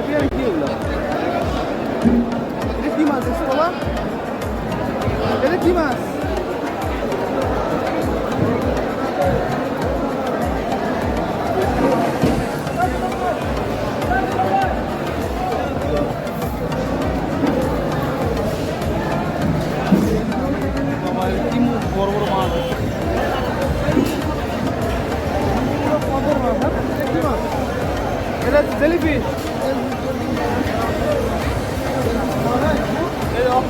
Tilapia কি এগুলো এটা কি মাছ এসে বাবা এটা কি মাছ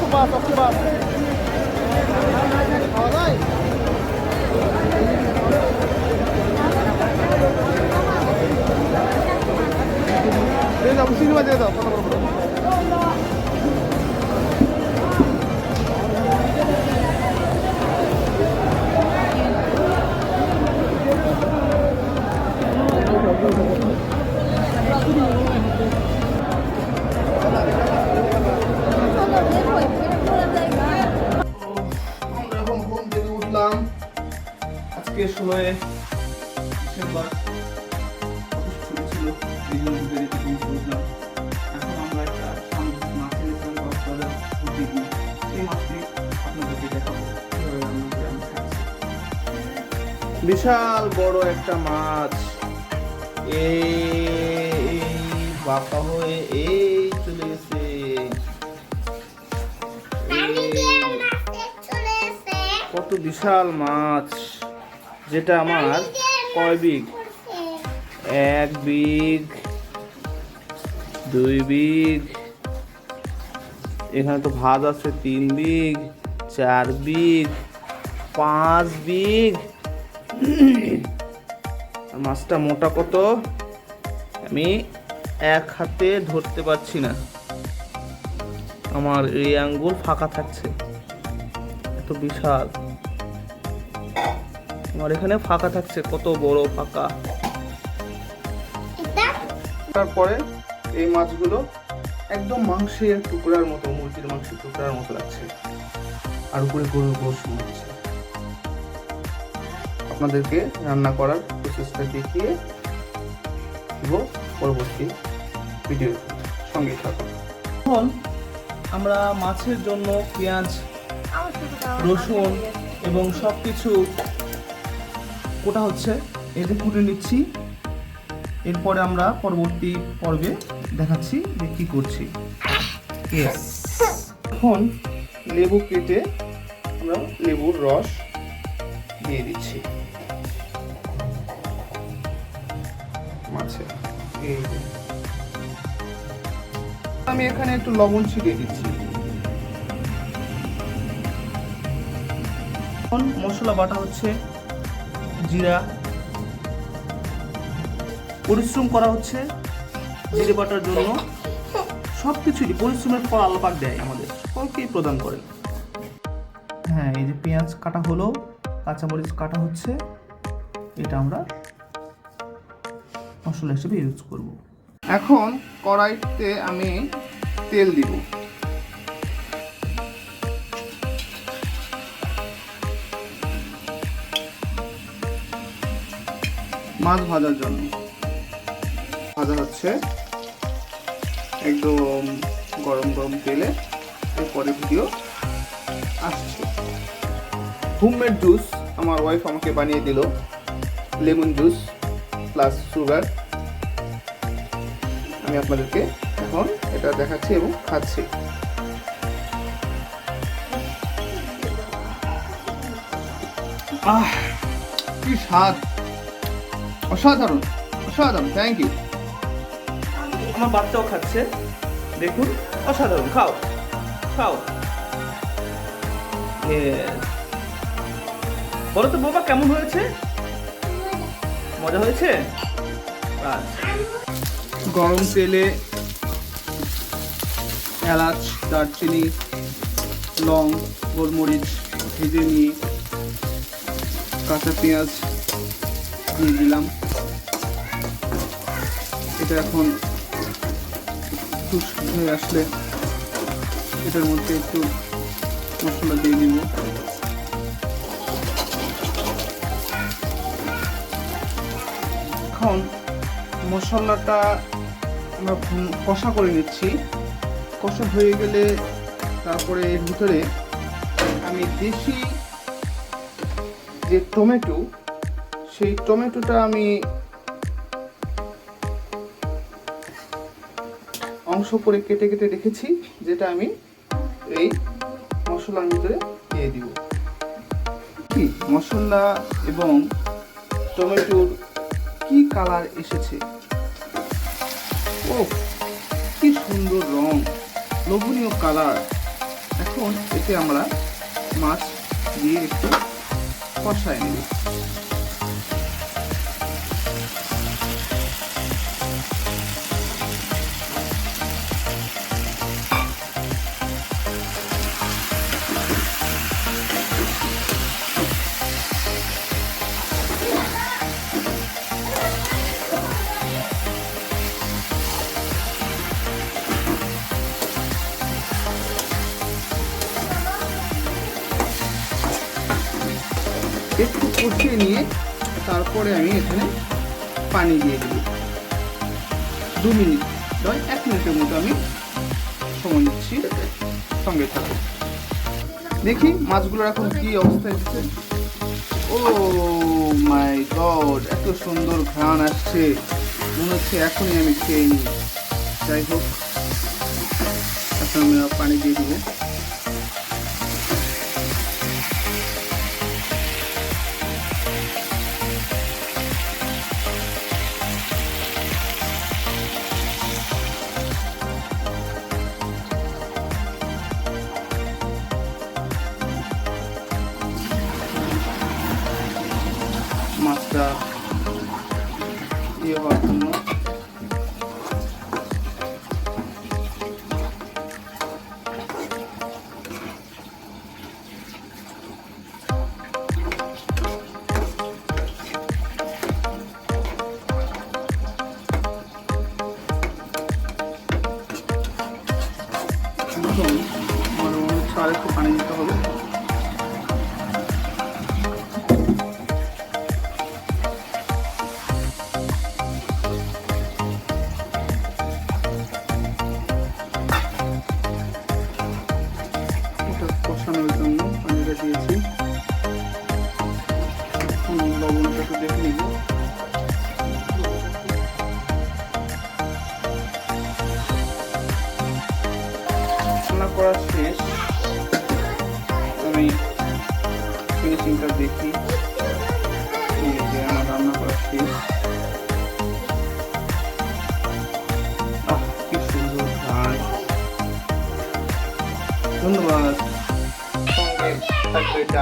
fumaça, lá, fumaça. Dedão, usina dedão, para para para. আজকে ষোলোয় ডিসেম্বর অফিস ছিল এই জন্য দেরিতে ঘুম থেকে উঠলাম এখন আমরা একটা সামুদ্রিক মাছ কক্সবাজার ঘুরতে গিয়ে সেই মাছটি আপনাদেরকে দেখাবো কীভাবে রান্না করে আমি খাচ্ছি। বিশাল বড় একটা মাছ। এই বাপা হয়ে এই চলে গেছে। কত বিশাল মাছ। যেটা আমার কয় বিগ এক বিগ দুই বিগ এখানে তো ভাত আছে, তিন বিগ চার বিগ পাঁচ আর মাছটা মোটা কত? আমি এক হাতে ধরতে পারছি না। আমার এই আঙ্গুল ফাঁকা থাকছে। এত বিশাল। আমার এখানে ফাঁকা থাকছে কত বড় ফাঁকা। তারপরে এই মাছগুলো একদম মাংসের টুকরার মতো মুরগির মাংসের টুকরার মতো লাগছে। আর উপরে গরুর গোশ হচ্ছে। আপনাদেরকে রান্না করার প্রসেসটা দেখিয়ে দেব পরবর্তী ভিডিও সঙ্গে থাকুন। এখন আমরা মাছের জন্য পেঁয়াজ রসুন এবং সব কিছু কোটা হচ্ছে এতে কুটে নিচ্ছি। এরপরে আমরা পরবর্তী পর্বে দেখাচ্ছি যে কী করছি. এখন লেবু কেটে আমরা লেবুর রস দিয়ে দিচ্ছি। আমি এখানে একটু লবণ ছিটিয়ে দিচ্ছি। মশলা বাটা হচ্ছে জিরা। পরিশ্রম করা হচ্ছে জিরে বাটার জন্য। সব কিছুই পরিশ্রমের ফল আল্লাপাক দেয় আমাদের সকলকেই প্রদান করেন। হ্যাঁ এই যে পেঁয়াজ কাটা হলো, কাঁচামরিচ কাটা হচ্ছে, এটা আমরা মশলা হিসেবে ইউজ করব। এখন কড়াইতে আমি তেল দিব। মাছ ভাজার জন্য। ভাজা হচ্ছে একদম গরম গরম তেলে এরপরে ভিডিও আসছে। হোমমেড জুস আমার ওয়াইফ আমাকে বানিয়ে দিল। লেমন জুস প্লাস সুগার আমি আপনাদেরকে এখন এটা দেখাচ্ছি এবং খাচ্ছি। আহ, কি স্বাদ! অসাধারণ অসাধারণ থ্যাংক ইউ আমার বাচ্চাও খাচ্ছে দেখুন অসাধারণ খাও খাও. বলো তো বাবা কেমন হয়েছে? মজা হয়েছে? গরম তেলে এলাচ দারচিনি লং গোলমরিচ ভেজে নিয়ে কাঁচা পেঁয়াজ দিয়ে দিলাম এটা এখন একটু হয়ে আসলে এটার মধ্যে একটু মশলা দিয়ে দিব। এখন মশলাটা আমরা কষা করে নিচ্ছি। কষা হয়ে গেলে তারপরে এর ভিতরে আমি দেশি যে টমেটো সেই টমেটোটা আমি অংশ করে কেটে কেটে রেখেছি, যেটা আমি এই মশলার ভিতরে দিয়ে দিব। কি? মশলা এবং টমেটোর কি কালার এসেছে? ও কি সুন্দর রং। লোভনীয় কালার। এখন এতে আমরা মাছ দিয়ে একটু কষায় নেব। একটু কষিয়ে নিয়ে তারপরে আমি এখানে পানি দিয়ে দেব। দু মিনিট নয় এক মিনিটের মতো আমি সময় নিচ্ছি সঙ্গে থাকো দেখি মাছগুলোর এখন কি অবস্থা এসেছে ও মাই গড, এত সুন্দর ঘ্রাণ আসছে। মনে হচ্ছে এখনই আমি খেয়ে নিই। যাই হোক, এখন আমি পানি দিয়ে দিব। মাছটা ইয়ে হওয়ার জন্য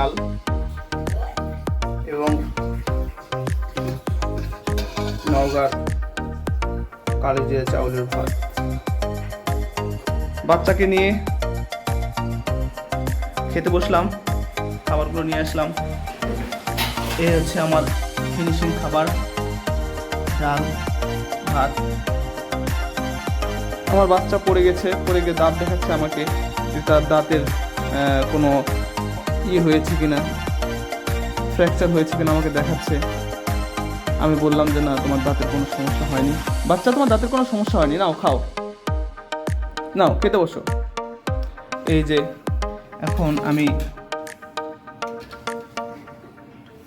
ডাল এবং নওগাঁর কালেজিয়া চাউলের ভাত। বাচ্চাকে নিয়ে খেতে বসলাম, খাবারগুলো নিয়ে আসলাম। এই হচ্ছে আমার ফিনিশিং খাবার, ডাল, ভাত। আমার বাচ্চা পড়ে গেছে, পড়ে গিয়ে দাঁত দেখাচ্ছে আমাকে যে তার দাঁতের কোনো ইয়ে হয়েছে কিনা? ফ্র্যাকচার হয়েছে কিনা আমাকে দেখাচ্ছে। আমি বললাম যে, না, তোমার দাঁতের কোনো সমস্যা হয়নি। বাচ্চা, তোমার দাঁতের কোনো সমস্যা হয়নি? নাও, খাও। নাও, খেতে বসো। এই যে, এখন আমি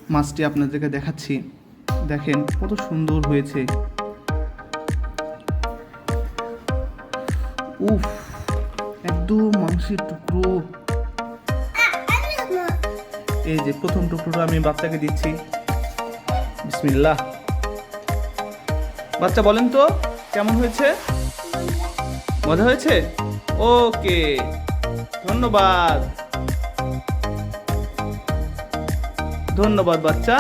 মাছটি আপনাদেরকে দেখাচ্ছি। দেখেন, কত সুন্দর হয়েছে। উফ, একদম মাংসের টুকরো। এই যে প্রথম টুকরোটা আমি বাচ্চাকে দিচ্ছি। বিসমিল্লাহ। বাচ্চা, বলেন তো, কেমন হয়েছে? মজা হয়েছে? ওকে, ধন্যবাদ। ধন্যবাদ, বাচ্চা।